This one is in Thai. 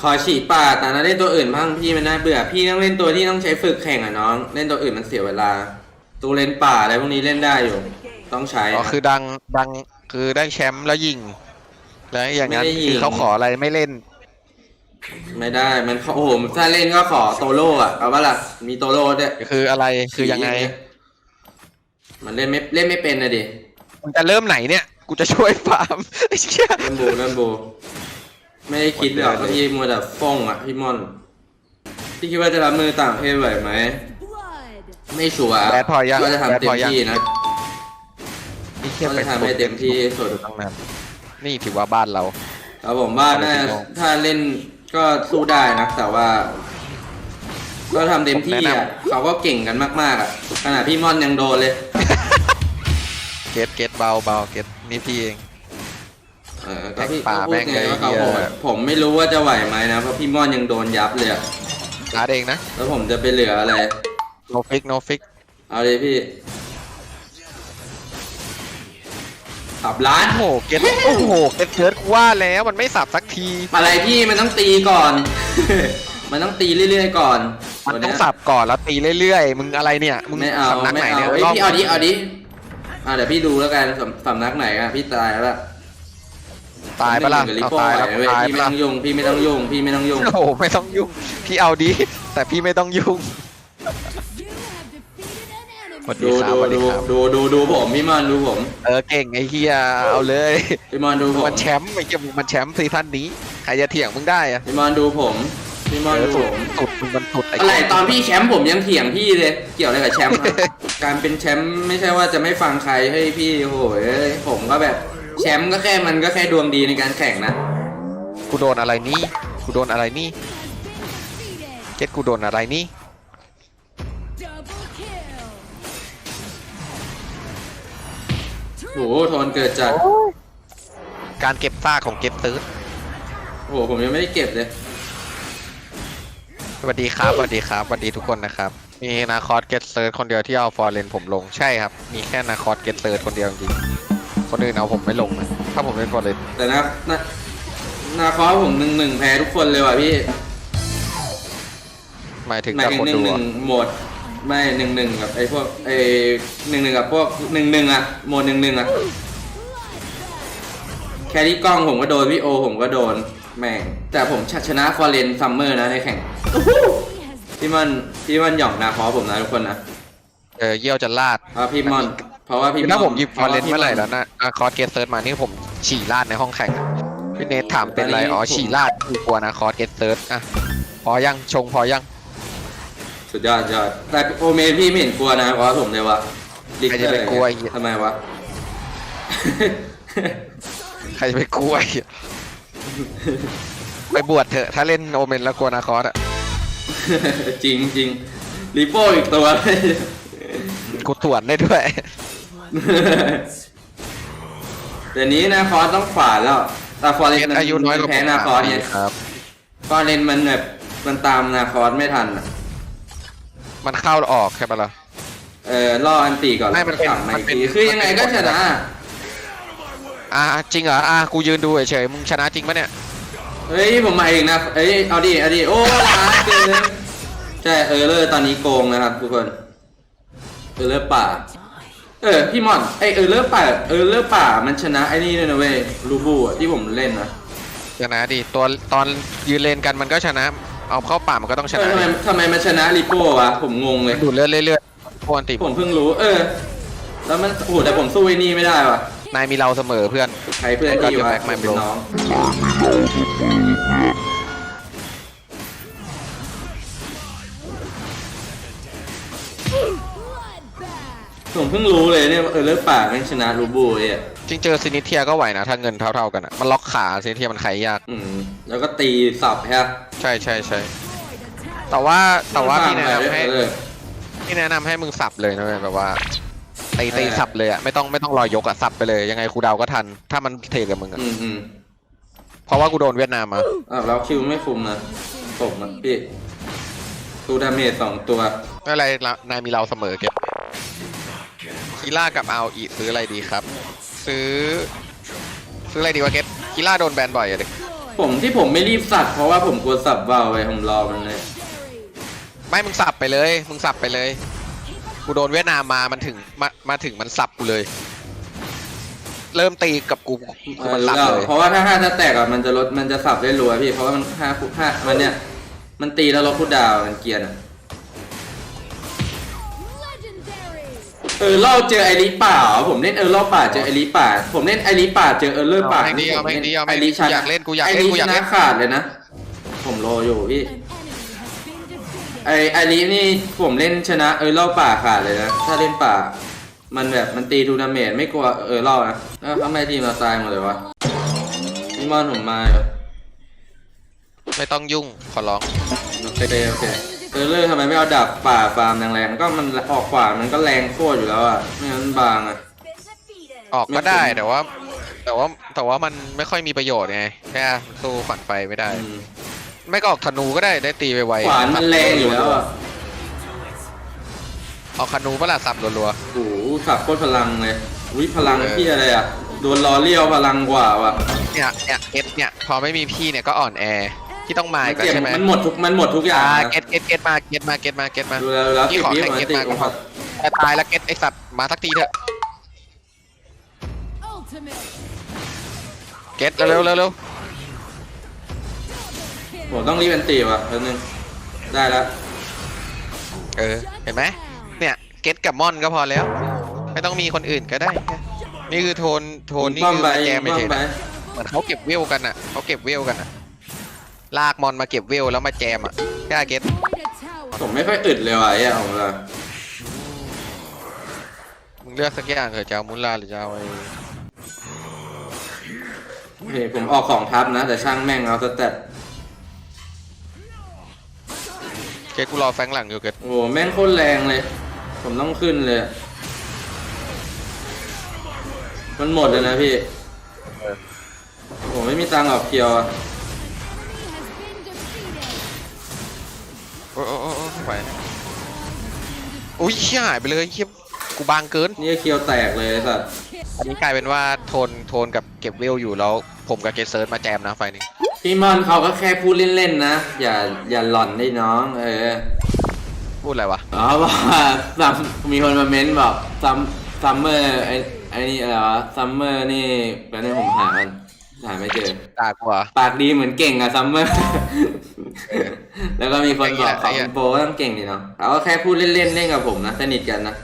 ขอฉีดป่าแต่นะเล่นตัวอื่นบ้างพี่มันน่าเบื่อพี่ต้องเล่นตัวที่ต้องใช้ฝึกแข่งอะน้อง เล่นตัวอื่นมันเสียเวลาตัวเล่นป่าอะไรพวกนี้เล่นได้อยู่ ต้องใช้ อ๋อคือดังดังคือได้แชมป์แล้วยิง แล้วอย่างนั้นไม่ได้ยิง คือเขาขออะไรไม่เล่น ไม่ได้มันขอโอ้โหถ้าเล่นก็ขอโตโร่อะเอาว่าล่ะมีโตโร่ด้วยคืออะไรคือยังไง มันเล่นไม่เล่นไม่เป็นนะดิมันจะเริ่มไหนเนี่ย กูจะช่วยฟาร์มไอ้เชี่ยเล่นบูเล่นบู ไม่ได้คิดหรอกหมดเลยพี่มัวแต่ฟ้องอะพี่ม่อน พี่คิดว่าจะรับมือต่างประเทศไหวไหม ไม่ชัวร์แบดพอยังก็จะทำแบดเต็พมอยังที่นะไอ้เชี่ยก็จะทำให้เต็มที่สุดตั้งนานนี่ถือว่าบ้านเราครับผมว่าน่าเอาไปสิถ้าเล่นก็สู้ได้นะ แต่ว่า ก็ทำเต็มที่ผมแนะอะนเขาก็เก่งกันมากๆอะขนาดพี่ม่อนยังโดนเลย เกตเกตเบาเบาเกตนี่พี่เองเออก็พี่แม่งป่าก็พูดแม่งไงเลยว่าเขาเหี้ยโหดผมไม่รู้ว่าจะไหวไหมนะเพราะพี่ม่อนยังโดนยับเลยอะหาเองนะ แล้วผมจะไปเหลืออะไร no fix no fix เอาเลยพี่ขับล้านโอ้โห เกตโอ้โห เกตเชิร์ดกูว่าแล้วมันไม่สับสักที อะไรพี่มันต้องตีก่อน มันต้องตีเรื่อยๆก่อนมันตัวต้อเนี้งยสับก่อนแล้วตีเรื่อยๆ มึงอะไรเนี่ย มึงไม่เอาสำนักไม่ไหนเอาเนี่ยเอ้ยรอบพี่เอาดิเอาดิอ่าเดี๋ยวพี่ดูแล้วกันสำสำนักไหนอะพี่ตายแล้วล่ะ ตายปะล่ะผมไม่เอาเหมือนตายแล้วกับลิโป้ตายพี่ปะไม่ล่ะต้องยุ่งพี่ไม่ต้องยุ่งพี่ไม่ต้องยุ่ง โอ้โหไม่ต้องยุ่ง พี่เอาดี แต่พี่ไม่ต้องยุ่งสวัสดีดูครับดูสวัสดีดูครับดูดูดูผมพี่มอนดูผมเออเก่งไอ้เฮียเอาเลยพี่มอนดูผมมันแชมป์ไอ้เจ้ามึงมันแชมป์ซีซั่นนี้ใครจะเถียงมึงได้อะพี่มอนดูผมพี่มอนเอดูอผสุดมสุดมึงมันสุดไอ้อะไรตอนพี่แชมป์ผมยังเถียงพี่เลยเกี่ยวอะไรกับแชมป์อะการเป็นแชมป์ไม่ใช่ว่าจะไม่ฟังใครให้ยพี่โอ้โหเอ้ยผมก็แบบ แชมป์ก็แค่มันก็แค่ดวงดีในการแข่งนะ กูโดนอะไรนี่กูโดนอะไรนี่เก็ตกูโดนอะไรนี่โอ้โหโทนเกิดจากการเก็บซากของเก็ตเติร์ดโอ้โหผมยังไม่ได้เก็บเลยสวัสดีครับสวัสดีครับสวัสดีทุกคนนะครับ มีนาคอสเก็ตเซิร์ชคนเดียวที่เอาฟอร์เรนผมลงใช่ครับ มีแค่นาคอสเก็ตเซิร์ชคนเดียวจริงๆ คนอื่นเอาผมไม่ลงนะถ้าผมเล่นฟอร์เรนแต่นะนะนาคอสผมหนึ่งหนึ่งแพ้ทุกคนเลยว่ะพี่หมายถึงหมายกับถึงคนหนึ่งดูหนึ่อะงโหมด ไม่หนึ่งหนึ่งกับไอ้พวกไอ้หนึ่งหนึ่งกับพวกหนึ่งหนึ่งอะโหมดหนึ่งหนึ่งอะแครี่กล้องผมก็โดนพี่โอผมก็โดนแม่งแต่ผมชนะฟอร์เรนซัมเมอร์นะในแข่งพี่มันพี่มันหย่องนาคอสผมนะทุกคนนะ เออเยี่ยวจะลาดเพราะพี่มอน เพราะว่าพี่คือถ้าผมหยิบฟอร์เรนพาะว่าพี่เมื่อไหร่แล้วนะนาคอสเก็ตเซิร์ชมานี่ผมฉี่ลาดในห้องแข่งอะพี่เนทถามเป็นไรอ๋อฉี่ลาดกูกลัวนาคอสเก็ตเซิร์ชอะพอยังชงพอยังสุดยอดสุดยอดแต่โอเมนพี่ไม่เห็นกลัวนะเพราะว่าผมเลยวะลิกใครเตจะอร์ไปกลัวไอ้เหี้ย ทำไมวะ ใครจะไปกลัวไอ้เหี้ยไปบวชเถอะ ถ้าเล่นโอเมนแล้วกลัวนาคอสอะจริงจริงลิโป้อีกตัว กูตรวจได้ด้วย เดี๋ยวนี้นะคอร์สต้องขวาแล้วแต่ฟอร์เรนมันอายุน้อยกว่าแพ้ผมนาคอร์สเนี่ยครับ ฟอร์เรนมันแบบมันตามนาคอร์สไม่ทันอะมันเข้าออกใช่ปะล่ะ เออล่ออันตีก่อนไม่มันเป็นกลับมามันอีกเป็น ทีคือยังไงก็ชนะ อะจริงเหรออะกูยืนดูเฉยๆมึงชนะจริงปะเนี่ย เฮ้ยผมมาเองนะ เอ้ยเอาดิเอาดิโอ้ล้านเกินใช่เออเลอร์ตอนนี้โกงนะครับทุกคนเออเลอร์ป่า เออพี่มอนไอเออเลอร์ป่าเออเลอร์ป่ามันชนะไอ้นี่ด้วยนะเว้ยลูบูอะที่ผมเล่นนะชนะดิตัวตอนยืนเลนกันมันก็ชนะ เอาเข้าป่ามันก็ต้องชเออนะทำไมดิทำไมมันชนะลิโป้วะผมงงเลย ดูดเลือดเรื่อยๆพวกอันติผมเพิ่งรู้ เออ แล้วมันโอ้โหแต่ผมสู้ไอ้นี่ไม่ได้ว่ะนายมีเราเสมอเพื่อน ใครเพื่อนที่อยู่ก็วะจะแบ็คแมนเป็นโบรน้อง ผมเพิ่งรู้เลยเนี่ยว่าเออเลิกป่าแม่งชนะลูบูเนี่ยจริงเจอซินิเทียก็ไหวนะ ถ้าเงินเท่าๆกันอะมันล็อกขาซินิเทียมันไขยาก อืมแล้วก็ตีสับฮะใช่ใช่ใช่แต่ว่าแต่ว่าพี่แนะนำให้เออพี่แนะนำให้มึงสับเลยนะเว้ยแบบว่าตีตีเออสับเลยอะไม่ต้องไม่ต้องรอยกอะสับไปเลย ยังไงครูเดาก็ทัน ถ้ามันเทกับมึงอะอืมอืมเพราะว่ากูโดนเวียดนามมาอ้าวแล้วคิวไม่คุมนะผมอะพี่ตูดาเมจสองตัวไม่เป็นไรละนายมีเราเสมอเก็บ คีล่ากับเอาอีซื้ออะไรดีครับ ซื้อ ซื้ออะไรดีวะเก็ตคีล่าโดนแบนบ่อยอะเด็กผผมที่ผมไม่รีบสับเพราะว่าผมกลัวสับเบาไปผมรอมันเลย ไม่มึงสับไปเลย มึงสับไปเลยกูโดนเวียดนามมามันถึงมามาถึงมันสับกูเลย เริ่มตีกับกูกูมันสับเลยเพราะว่าถ้าห้าจะแตกอะมันจะลดมันจะสับได้รัวพี่เพราะว่ามันห้าคุห้ามันเนี่ย มันตีแล้วลดคูลดาวน์มันเกรียร์อะ เออเล่าเจอไอริป่าเหรอผมเล่นเออเล่าป่าเจอไอริป่า ผมเล่นไอริป่าเจอเออเลอร์ป่าเอาแม่งดิเอาแม่งดิเอาแม่งดิไริชนะกูอยากเล่นกูอยากเล่นไอริกูอยากชเล่นะขาดเลยนะ ผมรออยู่พี่ไอไอรินี่ผมเล่นชนะเออเล่าป่าขาดเลยนะ ถ้าเล่นป่า มันแบบมันตีทูนาเมจไม่กลัวเออเล่านะแล้วทำไมทีมเราตายหมดเลยวะพี่มอนผมมาอยู่ไม่ต้องยุ่งขอร้องโอเคโอเค เออเลอร์ทำไมไม่เอาดาบป่าฟาร์มแรงๆก็มันออกขวามันก็แรงโคตรอยู่แล้วอะไม่งั้นมันบางอะออกก็ได้แต่ว่า แต่ว่าแต่ว่ามันไม่ค่อยมีประโยชน์ไงแค่สู้ขวัญไฟไม่ได้ อืมไม่ก็ออกธนูก็ได้ได้ตีไวๆขวานมันแรงอยู่แล้วอะออกธนูเปะล่าสับรัว โอ้โหสับโคตรพลังเลยวิพลังพี่อะไรอะโดนล้อเลี้ยวพลังกว่าว่ะ ๆเนี่ยเนี่ยเก็ตเนี่ยพอไม่มีพี่เนี่ยก็อ่อนแอ ที่ต้องมาอีกแล้วเก็บใช่ไหมมันหมดทุกมันหมดทุกอย่างอ่านะเก็ตเก็ตเก็ตมาเก็ตมาเก็ตมาเก็ตมาดูแล้วแล้วพี่เก็บขอพี่ให้มาเก็ตติมาผมก่อนแต่ตายแล้วเก็ตไอสัตว์มาสักทีเถอะเก็ตเร็วๆเร็วผมต้องรีบเป็นตีว่ะแป๊บนึงได้แล้วๆเออเห็นไหมเนี่ยเก็ตกับม่อนก็พอแล้ว ไม่ต้องมีคนอื่นก็ได้ นี่คือโทนโทนนี่ป้อมคือไปมาแจมไม่ป้อเฉมยไปนะเหมือนเขาเก็บเวลกันอะเขาเก็บเวลกันอะ ลากมอนมาเก็บเวลแล้วมาแจมอะแค่เก็ตผมไม่ค่อยอึดเลยว่ะไอ้เหี้ยของเรามึงเลือกสักอย่างเถอะจะเอามุลลาหรือจะเอาไอ้โอเคผมออกของทับนะ แต่ช่างแม่งเอาสเต็ปเก็ตกูรอแฟงหลังอยู่เก็ตโอ้โหแม่งโคตรแรงเลย ผมต้องขึ้นเลย มันหมดเลยนะพี่ผมไม่มีตังค์ออกเคียวอะ โอ้โอ้โอ้ไม่ไหวนะอุ้ยเชี่ยหายไปเลยเชี่ยกูบางเกิน นี่เคียวแตกเลยไอ้สัตว์อันนี้กลายเป็นว่าโทนโทนกับเก็บเวลอยู่แล้ว ผมกับเกตเซิร์ชมาแจมนะไฟนี้พี่มอนเขาก็แค่พูดเล่นๆนะ อย่าอย่าหล่อนได้น้อง เออพูดอะไรวะ อ๋อบอกว่าซัมมีคนมาเม้นบอกซัมซัมเมอร์ไอ้ไอ้นี่อะไรวะซัมเมอร์นี่แป๊บนึงผมหามันหาไม่เจอ ด่ากูเหรอปากดีเหมือนเก่งอะซัมเมอร์ แล้วก็มีคนบอกไอ้ขอเหี้ยคุณโปรก็ต้องเก่งดีเนาะเขาก็แค่พูดเล่นๆเล่นกับผมนะสนิทกันนะ